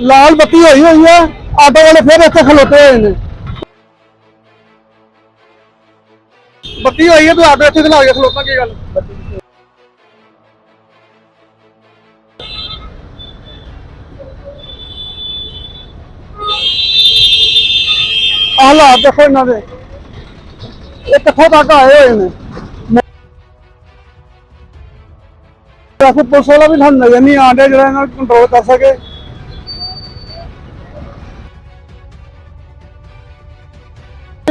ਲਾਲ ਬੱਤੀ ਹੋਈ ਹੋਈ ਹੈ, ਆਟੋ ਵਾਲੇ ਫਿਰ ਇੱਥੇ ਖਲੋਤੇ ਹੋਏ ਨੇ। ਬੱਤੀ ਹੋਈ ਹੈ, ਤੂੰ ਆਟੋ ਇੱਥੇ ਖਲਾ ਕੇ ਖਲੋਤਾ ਕੀ ਗੱਲ? ਆਹ ਹਾਲਾਤ ਦੇਖੋ ਇਹਨਾਂ ਦੇ। ਇਹ ਕਿੱਥੋਂ ਤੱਕ ਆਏ ਹੋਏ ਨੇ? ਟ੍ਰੈਫਿਕ ਪੁਲਿਸ ਵਾਲਾ ਵੀ ਸਾਨੂੰ ਨਜ਼ਰ ਨਹੀਂ ਆਉਂਦਾ ਜਿਹੜਾ ਇਹਨਾਂ ਨੂੰ ਕੰਟਰੋਲ ਕਰ ਸਕੇ।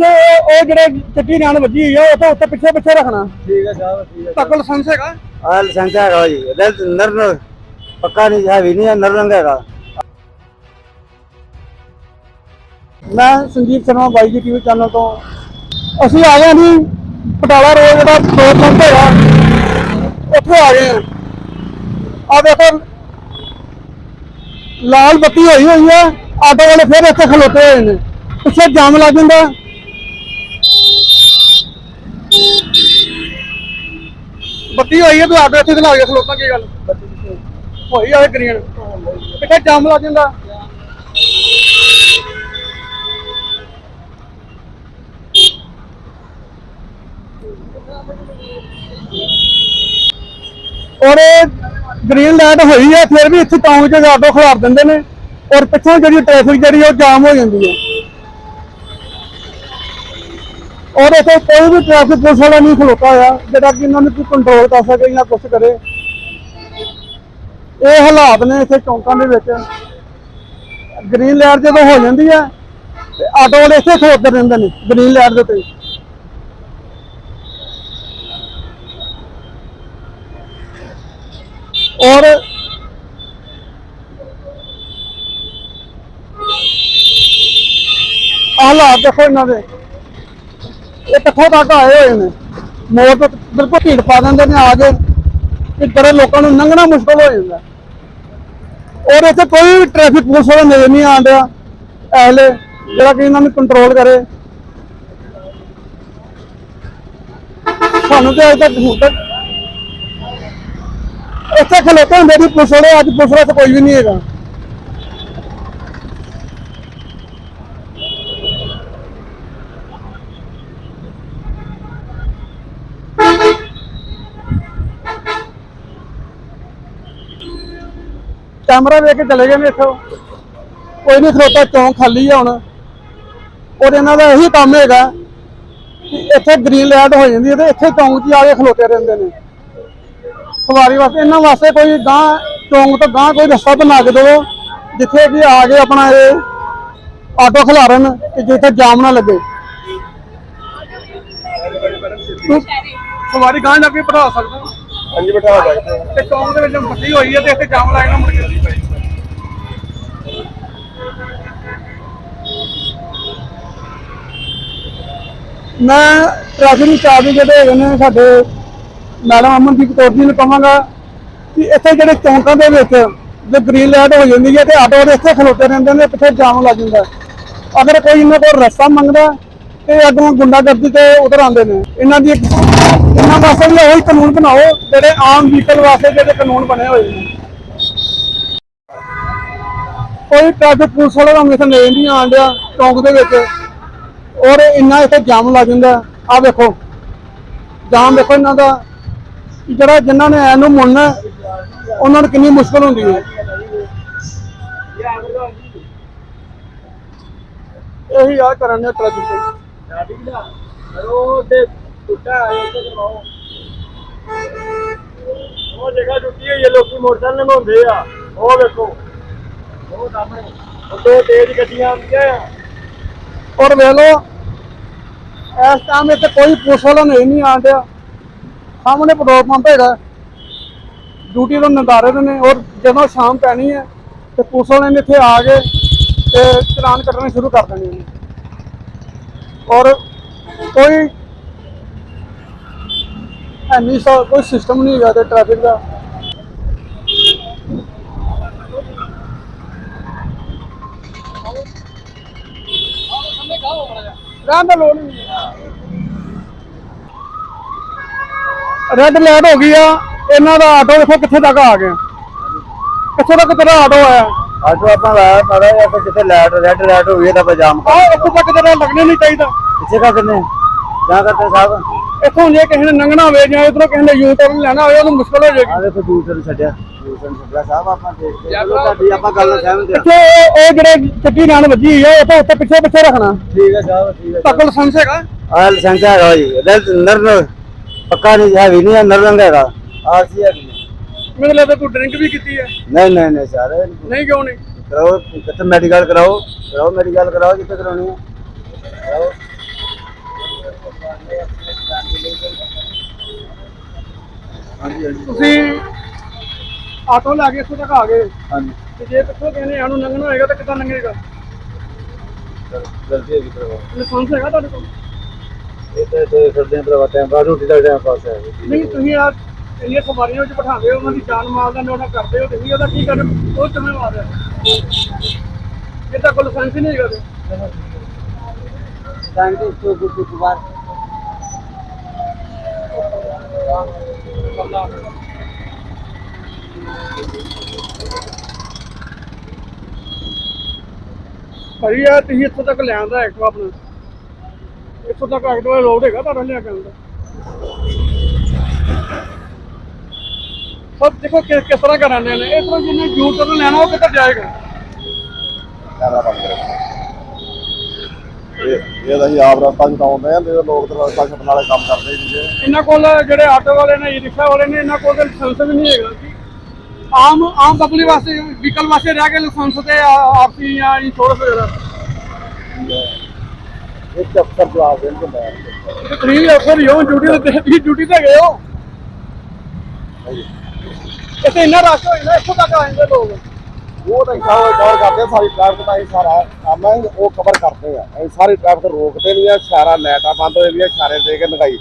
ਕਿ ਉਹ ਜਿਹੜੇ ਚੱਟੀ ਨਾਲ ਵੱਜੀ ਹੋਈ ਆ ਉਹ ਤਾਂ ਉੱਤੇ ਪਿੱਛੇ ਪਿੱਛੇ ਰੱਖਣਾ। ਠੀਕ ਹੈ ਸਾਹਿਬ ਠੀਕ ਹੈ ਤੱਕ ਲਾਇਸੈਂਸ ਹੈਗਾ? ਆ ਲਾਇਸੈਂਸ ਹੈਗਾ ਜੀ। ਰੈਲ ਨਰ ਪੱਕਾ ਨਹੀਂ ਹੈ ਵੀ ਨਹੀਂ ਹੈ ਨਰ ਰੰਗ ਹੈਗਾ। ਮੈਂ ਸੰਜੀਵ ਸ਼ਰਮਾ ਬਾਈ ਜੀ ਟੀਵੀ ਚੈਨਲ ਤੋਂ। ਅਸੀਂ ਆ ਗਏ ਜੀ ਪਟਾਲਾ ਰੋਡ ਜਿਹੜਾ ਪੈਟਰੋਲ ਪੰਪ ਹੈਗਾ ਉੱਥੇ ਆ ਗਏ ਆ ਆ ਦੇਖੋ ਲਾਲ ਬੱਤੀ ਹੋਈ ਹੋਈ ਹੈ ਆਟੋ ਵਾਲੇ ਫਿਰ ਇੱਥੇ ਖਲੋਤੇ ਹੋਏ ਨੇ। ਪਿੱਛੇ ਜਾਮ ਲੱਗ ਜਾਂਦਾ। ਬੱਤੀ ਹੋਈ ਹੈ ਤੂੰ ਆਟੋ ਇੱਥੇ ਖਲਾ ਕੇ ਖਲੋਤਾ ਕੀ ਗੱਲ? ਹੋਈ ਆ ਗ੍ਰੀਨ। ਪਿੱਛੇ ਜਾਮ ਲੱਗ ਜਾਂਦਾ? ਔਰ ਗ੍ਰੀਨ ਲਾਈਟ ਹੋਈ ਹੈ ਫਿਰ ਵੀ ਇੱਥੇ ਟਾਊਨ 'ਚ ਆਟੋ ਖਲਾਰ ਦਿੰਦੇ ਨੇ। ਔਰ ਪਿੱਛੋਂ ਜਿਹੜੀ ਟ੍ਰੈਫਿਕ ਜਿਹੜੀ ਉਹ ਜਾਮ ਹੋ ਜਾਂਦੀ ਹੈ ਔਰ ਇੱਥੇ ਕੋਈ ਵੀ ਟ੍ਰੈਫਿਕ ਪੁਲਿਸ ਵਾਲਾ ਨਹੀਂ ਖਲੋਤਾ ਹੋਇਆ, ਜਿਹੜਾ ਕਿ ਇਹਨਾਂ ਨੂੰ ਕੋਈ ਕੰਟਰੋਲ ਕਰ ਸਕੇ ਜਾਂ ਕੁਝ ਕਰੇ। ਇਹ ਹਾਲਾਤ ਨੇ ਇੱਥੇ ਚੌਂਕਾਂ ਦੇ ਵਿੱਚ। ਗ੍ਰੀਨ ਲਾਈਟ ਜਦੋਂ ਹੋ ਜਾਂਦੀ ਹੈ, ਤੇ ਆਟੋ ਵਾਲੇ ਇੱਥੇ ਖਲੋਤੇ ਰਹਿੰਦੇ ਨੇ ਗ੍ਰੀਨ ਲਾਈਟ ਦੇ ਉੱਤੇ। ਔਰ ਹਾਲਾਤ ਦੇਖੋ ਇਹਨਾਂ ਦੇ। ਇਹ ਕਿੱਥੋਂ ਤੱਕ ਆਏ ਹੋਏ ਨੇ। ਮੋੜ ਤੋਂ ਬਿਲਕੁਲ ਭੀੜ ਪਾ ਦਿੰਦੇ ਨੇ ਆ ਕੇ। ਕਿ ਬੜੇ ਲੋਕਾਂ ਨੂੰ ਲੰਘਣਾ ਮੁਸ਼ਕਲ ਹੋ ਜਾਂਦਾ। ਔਰ ਇੱਥੇ ਕੋਈ ਵੀ ਟ੍ਰੈਫਿਕ ਪੁਲਿਸ ਵਾਲਾ ਨਜ਼ਰ ਨਹੀਂ ਆਉਣ ਡਿਆ। ਐਹਲੇ ਜਿਹੜਾ ਕਿ ਇਹਨਾਂ ਨੂੰ ਕੰਟਰੋਲ ਕਰੇ। ਸਾਨੂੰ ਤੇ ਅਜੇ ਤੱਕ ਹੁਣ ਤੱਕ ਇੱਥੇ ਖਲੋਤੇ ਹੁੰਦੇ ਸੀ ਪੁਲਿਸ ਵਾਲੇ, ਅੱਜ ਪੁਲਿਸ ਵਾਲਾ ਕੋਈ ਵੀ ਨਹੀਂ ਹੈਗਾ। ਕੈਮਰਾ ਵੇਖ ਕੇ ਚਲੇ ਗਏ ਨੇ ਇੱਥੋਂ। ਕੋਈ ਨਹੀਂ ਖਲੋਤਾ ਚੌਂਕ ਖਾਲੀ ਆ ਹੁਣ। ਔਰ ਇਹਨਾਂ ਦਾ ਇਹੀ ਕੰਮ ਹੈਗਾ ਕਿ ਇੱਥੇ ਗ੍ਰੀਨ ਲਾਈਟ ਹੋ ਜਾਂਦੀ ਹੈ ਤੇ ਇੱਥੇ ਚੌਂਕ 'ਚ ਆ ਕੇ ਖਲੋਤੇ ਰਹਿੰਦੇ ਨੇ। ਸਵਾਰੀ ਵਾਸਤੇ ਇਹਨਾਂ ਵਾਸਤੇ ਕੋਈ ਗਾਂ ਚੌਂਕ ਤੋਂ ਗਾਂ ਕੋਈ ਰਸਤਾ ਬਣਾ ਕੇ ਦਿਓ ਜਿੱਥੇ ਕਿ ਆ ਕੇ ਆਪਣਾ ਇਹ ਆਟੋ ਖਿਲਾਰਨ ਤੇ ਜਿੱਥੇ ਜਾਮ ਨਾ ਲੱਗੇ। ਸਵਾਰੀ ਗਾਂ ਜਾ ਕੇ ਪੜਾ ਸਕਦਾ। ਹਾਂਜੀ ਬਿਠਾ ਸਕਦੇ ਤੇ ਚੌਂਕ ਦੇ ਵਿੱਚ ਬੱਤੀ ਹੋਈ ਹੈ ਤੇ ਇੱਥੇ ਜਾਮ ਲਾਇਆ ਨਾ ਮੁੜ ਕੇ। ਮੈਂ ਟ੍ਰੈਫਿਕ ਇੰਚਾਰਜ ਜਿਹੜੇ ਹੈਗੇ ਨੇ ਸਾਡੇ ਮੈਡਮ ਅਮਨਦੀਪ ਕੌਰ ਜੀ ਨੂੰ ਕਹਾਂਗਾ ਕਿ ਇੱਥੇ ਜਿਹੜੇ ਚੌਂਕਾਂ ਦੇ ਵਿੱਚ ਜੇ ਗ੍ਰੀਨ ਲਾਈਟ ਹੋ ਜਾਂਦੀ ਹੈ ਤੇ ਆਟੋ ਵਾਲੇ ਇੱਥੇ ਖਲੋਤੇ ਰਹਿੰਦੇ ਨੇ, ਪਿੱਛੇ ਜਾਮ ਲੱਗ ਜਾਂਦਾ ਅਗਰ ਕੋਈ ਇਹਨਾਂ ਕੋਲ ਰਸਤਾ ਮੰਗਦਾ ਤੇ ਅੱਗੋਂ ਗੁੰਡਾਗਰਦੀ ਤੇ ਉਧਰ ਆਉਂਦੇ ਨੇ। ਇਹਨਾਂ ਦੀ ਇਹਨਾਂ ਵਾਸਤੇ ਵੀ ਉਹੀ ਕਾਨੂੰਨ ਬਣਾਓ, ਜਿਹੜੇ ਆਮ ਵਹੀਕਲ ਵਾਸਤੇ ਜਿਹੜੇ ਕਾਨੂੰਨ ਬਣੇ ਹੋਏ ਨੇ। ਕੋਈ ਟ੍ਰੈਫਿਕ ਪੁਲਿਸ ਵਾਲਾ ਤਾਂ ਮੇਰੇ ਨੇਮ ਨਹੀਂ ਆਉਣ ਚੌਂਕ ਦੇ ਵਿੱਚ। ਔਰ ਇੰਨਾ ਇੱਥੇ ਜਾਮ ਲੱਗ ਜਾਂਦਾ ਆ ਵੇਖੋ, ਜਾਮ ਵੇਖੋ ਇਹਨਾਂ ਦਾ। ਜਿਹੜਾ ਜਿਨ੍ਹਾਂ ਨੇ ਐ ਨੂੰ ਮੁੜਨਾ ਉਹਨਾਂ ਨੂੰ ਕਿੰਨੀ ਮੁਸ਼ਕਲ ਹੁੰਦੀ ਹੈ। ਇਹੀ ਆ ਕਰਨ ਦੇ ਟ੍ਰੈਫਿਕ ਤੇ। ਉਹ ਤੇ ਟੁੱਟਾ ਹੈ ਉੱਥੇ ਕਰਵਾਓ ਉਹ ਜਗ੍ਹਾ ਟੁੱਟੀ ਹੋਈ ਹੈ, ਲੋਕੀ ਮੋਟਰਸਾਈਕਲ ਲੰਘਾਉਂਦੇ ਆ। ਉਹ ਵੇਖੋ। ਉਹ ਸਾਹਮਣੇ। ਉਹ ਤੇਜ਼ ਗੱਡੀਆਂ ਆਉਂਦੀਆਂ। ਆ ਔਰ ਵੇਖ ਲਓ, ਇਸ ਟਾਈਮ ਇੱਥੇ ਕੋਈ ਪੁਲਿਸ ਵਾਲਾ ਨਹੀਂ ਨਹੀਂ ਆਉਣ ਡਿਆ। ਸਾਹਮਣੇ ਪੈਟਰੋਲ ਪੰਪ ਹੈਗਾ। ਡਿਊਟੀ ਤੋਂ ਨੰਦਾਰੇ ਦੇ ਨੇ ਔਰ ਜਦੋਂ ਸ਼ਾਮ ਪੈਣੀ ਹੈ, ਤੇ ਪੁਲਿਸ ਵਾਲੇ ਨੇ ਇੱਥੇ ਆ ਕੇ ਤੇ ਚਲਾਨ ਕੱਟਣੇ ਸ਼ੁਰੂ ਕਰ ਦੇਣੇ ਨੇ। ਔਰ ਕੋਈ ਐਨੀ ਸਾ ਕੋਈ ਸਿਸਟਮ ਨਹੀਂ ਹੈਗਾ ਤੇ ਟ੍ਰੈਫਿਕ ਦਾ। ਰਹਿਣ ਦਾ ਲੋੜ ਨਹੀਂ ਰੈੱਡ ਲਾਈਟ ਹੋ ਗਈ ਆ। ਇਹਨਾਂ ਦਾ ਆਟੋ ਦੇਖੋ ਕਿੱਥੇ ਤੱਕ ਆ ਗਿਆ। ਕਿੱਥੇ ਤੱਕ ਤੇਰਾ ਆਟੋ ਆਇਆ? ਆਟੋ ਆਪਾਂ ਲਾਇਆ ਮਾੜਾ ਜਿਹਾ ਫਿਰ ਜਿੱਥੇ ਲਾਈਟ ਰੈੱਡ ਲਾਈਟ ਹੋ ਗਈ ਤਾਂ ਆਪਾਂ ਜਾਮ ਇੱਥੇ ਤੱਕ ਤੇਰਾ ਲੱਗਣਾ ਨਹੀਂ ਚਾਹੀਦਾ। ਪਿੱਛੇ ਕਾ ਕਿੰਨੇ ਜਾਂ ਕਰਦੇ ਸਾਹਿਬ। ਇੱਥੋਂ ਜੇ ਕਿਸੇ ਨੇ ਲੰਘਣਾ ਹੋਵੇ ਜਾਂ ਇਧਰੋਂ ਕਿਸੇ ਨੇ ਯੂ ਟਰਨ ਲੈਣਾ ਹੋਵੇ ਉਹਨੂੰ ਮੁਸ਼ਕਲ ਹੋ ਜਾਏਗੀ। ਆ ਦੇਖੋ ਦੂਸਰੇ ਛੱਡਿਆ। ਦੂਸਰੇ ਛੱਡਿਆ ਸਾਹਿਬ ਆਪਾਂ ਦੇਖਦੇ ਚਲੋ ਤੁਹਾਡੀ ਆਪਾਂ ਗੱਲ ਨਾਲ ਸਹਿਮਤ ਹਾਂ ਪਿੱਛੇ ਉਹ ਉਹ ਜਿਹੜੇ ਚੱਕੀ ਨਾਲ ਵੱਜੀ ਹੋਈ ਆ ਉਹ ਤਾਂ ਉੱਤੇ ਪਿੱਛੇ ਪਿੱਛੇ ਰੱਖਣਾ। ਠੀਕ ਹੈ ਸਾਹਿਬ ਠੀਕ ਹੈ ਤੱਕ ਲਾਇਸੈਂਸ ਹੈਗਾ? ਆ ਲਾਇਸੈਂਸ ਹੈਗਾ ਜੀ। ਰੈਡ ਨਰ ਪੱਕਾ ਨਹੀਂ ਹੈ ਵੀ ਨਹੀਂ ਨਰ ਰੰਗ ਹੈਗਾ। ਆਰਸੀ ਹੈ ਮੈਨੂੰ ਲੱਗਦਾ ਤੂੰ ਡਰਿੰਕ ਵੀ ਕੀਤੀ ਹੈ ਨਹੀਂ ਨਹੀਂ ਨਹੀਂ ਸਰ ਨਹੀਂ ਕਿਉਂ ਨਹੀਂ? ਕਰਾਓ ਕਿਤੇ ਮੈਡੀਕਲ ਕਰਾਓ। ਕਰਾਓ ਮੈਡੀਕਲ ਕਰਾਓ ਜਿੱਥੇ ਕਰਾਉਣੀ ਹੈ ਕਰਾਓ। ਤੁਸੀਂ ਆਟੋ ਲਾ ਕੇ ਇੱਥੋਂ ਤੱਕ ਆ ਗਏ। ਹਾਂਜੀ। ਤੇ ਜੇ ਕਿਸੇ ਨੇ ਇਹਨੂੰ ਲੰਘਣਾ ਹੋਏਗਾ ਤਾਂ ਕਿੱਦਾਂ ਲੰਘੇਗਾ? ਗਲਤੀ ਹੋ ਗਈ ਭਰਾਵਾ। ਲਾਇਸੈਂਸ ਹੈਗਾ ਤੁਹਾਡੇ ਕੋਲ? ਇਹ ਤਾਂ ਤੇ ਕਰਦੇ ਆ ਭਰਾਵਾ ਟਾਈਮ ਬਾਅਦ ਰੋਟੀ ਦਾ ਟਾਈਮ ਪਾਸ ਹੈ। ਨਹੀਂ ਤੁਸੀਂ ਆ ਇੰਨੀਆਂ ਸਵਾਰੀਆਂ ਵਿੱਚ ਬਿਠਾਉਂਦੇ ਹੋ ਉਹਨਾਂ ਦੀ ਜਾਨ ਮਾਲ ਦਾ ਨਿਉਣਾ ਕਰਦੇ ਹੋ ਤੁਸੀਂ ਉਹਦਾ ਕੀ ਕਰ ਉਹ ਜ਼ਿੰਮੇਵਾਰ ਹੈ। ਇਹ ਤਾਂ ਕੋਲ ਲਾਇਸੈਂਸ ਹੀ ਨਹੀਂ ਹੈਗਾ ਤੇ। ਥੈਂਕ ਯੂ ਸੋ ਗੁੱਡ ਟੂ ਬਾਰ ਭਾਈ ਆ ਤੁਸੀਂ ਇੱਥੋਂ ਤੱਕ ਲਿਆਂਦਾ ਐਕਟਿਵਾ ਆਪਣਾ। ਇੱਥੋਂ ਤੱਕ ਐਕਟਿਵਾ ਲੋਡ ਹੈਗਾ ਤੁਹਾਡਾ ਲਿਆ ਕੇ ਆਉਂਦਾ। ਸਭ ਦੇਖੋ ਕਿਸ ਕਿਸ ਤਰ੍ਹਾਂ ਕਰਾਂਦੇ ਨੇ। ਇਸ ਤਰ੍ਹਾਂ ਜਿਹਨੇ ਯੂ ਟਰਨ ਲੈਣਾ ਉਹ ਕਿੱਧਰ ਜਾਏਗਾ? ਇਹ ਤਾਂ ਅਸੀਂ ਆਪ ਰਸਤਾ ਚਲਾਉਂਦੇ ਆ ਤੇ ਲੋਕ ਤਾਂ ਰਸਤਾ ਛੱਡਣ ਵਾਲੇ ਕੰਮ ਕਰਦੇ ਹੀ ਨਹੀਂ ਇਹਨਾਂ ਕੋਲ ਜਿਹੜੇ ਆਟੋ ਵਾਲੇ ਨੇ ਈ ਰਿਕਸ਼ਾ ਵਾਲੇ ਨੇ ਇਹਨਾਂ ਕੋਲ ਲਾਇਸੈਂਸ ਵੀ ਨਹੀਂ ਹੈਗਾ ਆਮ ਆਮ ਪਬਲਿਕ ਵਾਸਤੇ ਵਹੀਕਲ ਵਾਸਤੇ ਰਹਿ ਕੇ ਲਾਇਸੈਂਸ ਤੇ ਆਰਸੀ ਜਾਂ ਇੰਸ਼ੋਰੈਂਸ ਵਗੈਰਾ ਇੱਕ ਅਫਸਰ ਜਵਾਬ ਦੇਣ ਹੁੰਦਾ ਹੈ ਤੇ ਤੁਸੀਂ ਅਫਸਰ ਹੋ ਡਿਊਟੀ ਤੇ ਤੁਸੀਂ ਡਿਊਟੀ ਤੇ ਗਏ ਹੋ। ਇੱਥੇ ਇੰਨਾ ਰਸ਼ ਹੋ ਜਾਂਦਾ ਇੱਥੋਂ ਤੱਕ ਆ ਜਾਂਦੇ ਲੋਕ। ਉਹ ਤਾਂ ਇਸਾਂ ਕਵਰ ਕਰਦੇ ਆ, ਸਾਰੀ ਟ੍ਰੈਫਿਕ ਦਾ ਇਹ ਸਾਰਾ ਕੰਮ ਹੈ ਉਹ ਕਵਰ ਕਰਦੇ ਆ। ਅਸੀਂ ਸਾਰੀ ਟ੍ਰੈਫਿਕ ਰੋਕਦੇ ਨਹੀਂ ਆ ਸਾਰਾ ਲਾਈਟਾਂ ਬੰਦ ਹੋ ਜਾਂਦੀਆਂ ਇਸ਼ਾਰੇ ਦੇ ਕੇ ਲਗਾਈ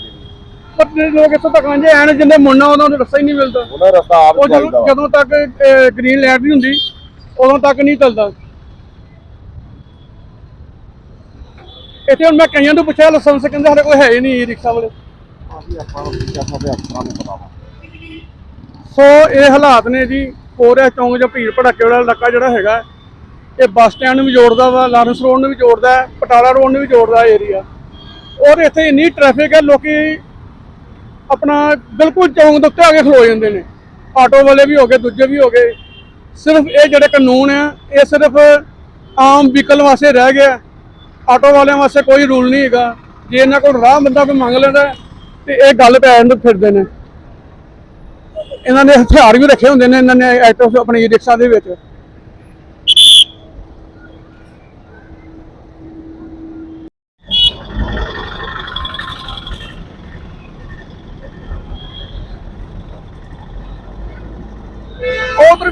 ਪਰ ਜਿਹੜੇ ਲੋਕ ਇੱਥੋਂ ਤੱਕ ਆਉਂਦੇ ਐਨ ਜਿੰਨੇ ਮੁੰਨਾ ਉਹਨਾਂ ਨੂੰ ਰਸਤਾ ਹੀ ਨਹੀਂ ਮਿਲਦਾ। ਉਹਨਾਂ ਰਸਤਾ ਆਪ ਉਹ ਜਦੋਂ ਜਦੋਂ ਤੱਕ ਗ੍ਰੀਨ ਲਾਈਟ ਨਹੀਂ ਹੁੰਦੀ ਉਦੋਂ ਤੱਕ ਨਹੀਂ ਚੱਲਦਾ। ਇੱਥੇ ਹੁਣ ਮੈਂ ਕਈਆਂ ਨੂੰ ਪੁੱਛਿਆ ਲਾਇਸੈਂਸ ਕਹਿੰਦੇ ਸਾਡੇ ਕੋਲ ਹੈ ਹੀ ਨਹੀਂ ਰਿਕਸ਼ਾ ਵਾਲੇ। ਅਸੀਂ ਆਪਾਂ ਨੂੰ ਕੀ ਕਰਦੇ ਅਫਸਰਾਂ ਨੂੰ ਪਤਾ ਵਾ। ਸੋ ਇਹ ਹਾਲਾਤ ਨੇ ਜੀ ਕੋਰਿਆ ਚੌਂਕ ਜਾਂ ਭੀੜ ਭੜੱਕੇ ਵਾਲਾ ਇਲਾਕਾ ਜਿਹੜਾ ਹੈਗਾ ਇਹ ਬੱਸ ਸਟੈਂਡ ਨੂੰ ਵੀ ਜੋੜਦਾ ਵਾ ਲਾਰੈਂਸ ਰੋਡ ਨੂੰ ਵੀ ਜੋੜਦਾ ਹੈ ਪਟਾਲਾ ਰੋਡ ਨੂੰ ਵੀ ਜੋੜਦਾ ਏਰੀਆ। ਔਰ ਇੱਥੇ ਇੰਨੀ ਟ੍ਰੈਫਿਕ ਹੈ ਲੋਕੀ ਆਪਣਾ ਬਿਲਕੁਲ ਚੌਂਕ ਦੇ ਉੱਤੇ ਆ ਕੇ ਖਲੋ ਜਾਂਦੇ ਨੇ। ਆਟੋ ਵਾਲੇ ਵੀ ਹੋ ਗਏ ਦੂਜੇ ਵੀ ਹੋ ਗਏ। ਸਿਰਫ ਇਹ ਜਿਹੜੇ ਕਾਨੂੰਨ ਆ ਇਹ ਸਿਰਫ ਆਮ ਵਹੀਕਲ ਵਾਸਤੇ ਰਹਿ ਗਿਆ। ਆਟੋ ਵਾਲਿਆਂ ਵਾਸਤੇ ਕੋਈ ਰੂਲ ਨਹੀਂ ਹੈਗਾ। ਜੇ ਇਹਨਾਂ ਕੋਲ ਰਾਹ ਬੰਦਾ ਕੋਈ ਮੰਗ ਲੈਂਦਾ ਹੈ, ਤੇ ਇਹ ਗੱਲ ਪੈਣ ਜਾਂਦੇ ਫਿਰਦੇ ਨੇ। ਇਹਨਾਂ ਨੇ ਹਥਿਆਰ ਵੀ ਰੱਖੇ ਹੁੰਦੇ ਨੇ ਇਹਨਾਂ ਨੇ ਆਟੋ ਆਪਣੀ ਰਿਕਸ਼ਾ ਦੇ ਵਿੱਚ ਉਹ ਤੇ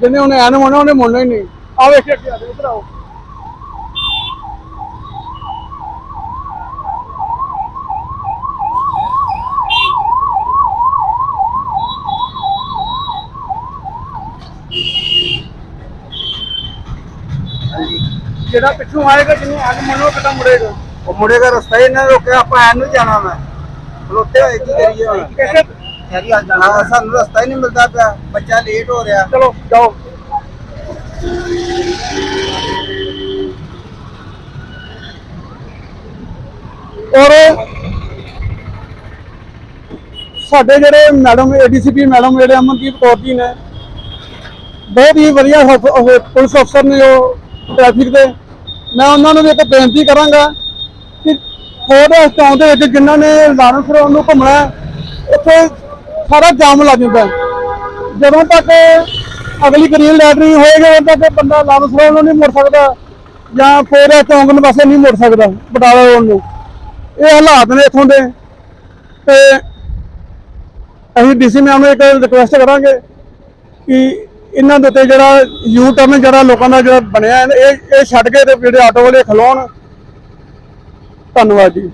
ਜਿੰਨੇ ਉਹਨੇ ਐਨ ਮੋਣਾ ਉਹਨੇ ਮੋੜਨਾ ਹੀ ਨਹੀਂ। ਆ ਵੇਖਿਆ ਕੀ ਆ ਉਧਰ ਆਓ। ਜਿਹੜਾ ਪਿੱਛੋਂ ਆਏਗਾ ਜਿਹਨੂੰ ਅੱਗ ਮਨੋ ਕਿੱਦਾਂ ਮੁੜੇਗਾ? ਉਹ ਦਾ ਰਸਤਾ ਹੀ ਨੇ ਰੋਕਿਆ ਆਪਾਂ ਐਨ ਨੂੰ ਜਾਣਾ ਮੈਂ। ਖਲੋਤੇ ਹੋਏ ਕੀ ਕਰੀਏ ਹੁਣ? ਕਿਸੇ ਜਾਣਾ ਸਾਨੂੰ ਰਸਤਾ ਹੀ ਨਹੀਂ ਮਿਲਦਾ ਪਿਆ। ਬੱਚਾ ਲੇਟ ਹੋ ਰਿਹਾ। ਚਲੋ, ਜਾਓ। ਔਰ ਸਾਡੇ ਜਿਹੜੇ ਮੈਡਮ ਏਡੀਸੀਪੀ ਮੈਡਮ ਜਿਹੜੇ ਅਮਨਦੀਪ ਕੌਰ ਜੀ ਨੇ, ਬਹੁਤ ਹੀ ਵਧੀਆ ਪੁਲਿਸ ਅਫਸਰ ਨੇ ਜੋ ਟ੍ਰੈਫਿਕ ਦੇ। ਮੈਂ ਉਹਨਾਂ ਨੂੰ ਵੀ ਇੱਕ ਬੇਨਤੀ ਕਰਾਂਗਾ ਕਿ ਹੋਰ ਇਸ ਚੌਂਕ ਦੇ ਵਿੱਚ ਜਿਨ੍ਹਾਂ ਨੇ ਲਾਰੈਂਸ ਰੋਡ ਨੂੰ ਘੁੰਮਣਾ ਉੱਥੇ ਸਾਰਾ ਜਾਮ ਲੱਗ ਜਾਂਦਾ ਜਦੋਂ ਤੱਕ ਅਗਲੀ ਗ੍ਰੀਨ ਲਾਈਟ ਨਹੀਂ ਹੋਏਗੀ ਉਦੋਂ ਤੱਕ ਬੰਦਾ ਲਾਰੈਂਸ ਰੋਡ ਨੂੰ ਨਹੀਂ ਮੁੜ ਸਕਦਾ ਜਾਂ ਫਿਰ ਇਹ ਚੌਂਕ ਨੂੰ ਪਾਸੇ ਨਹੀਂ ਮੁੜ ਸਕਦਾ ਬਟਾਲਾ ਰੋਡ ਨੂੰ। ਇਹ ਹਾਲਾਤ ਨੇ ਇੱਥੋਂ ਦੇ। ਤੇ ਅਸੀਂ ਡੀਸੀ ਮੈਮ ਨੂੰ ਇੱਕ ਰਿਕੁਐਸਟ ਕਰਾਂਗੇ ਕਿ ਇਹਨਾਂ ਦੇ ਉੱਤੇ ਜਿਹੜਾ ਯੂ ਟਰਨ ਜਿਹੜਾ ਲੋਕਾਂ ਦਾ ਜਿਹੜਾ ਬਣਿਆ ਹੈ, ਇਹ ਇਹ ਛੱਡ ਕੇ ਤੇ ਜਿਹੜੇ ਆਟੋ ਵਾਲੇ ਖਲੋਣ। ਧੰਨਵਾਦ ਜੀ।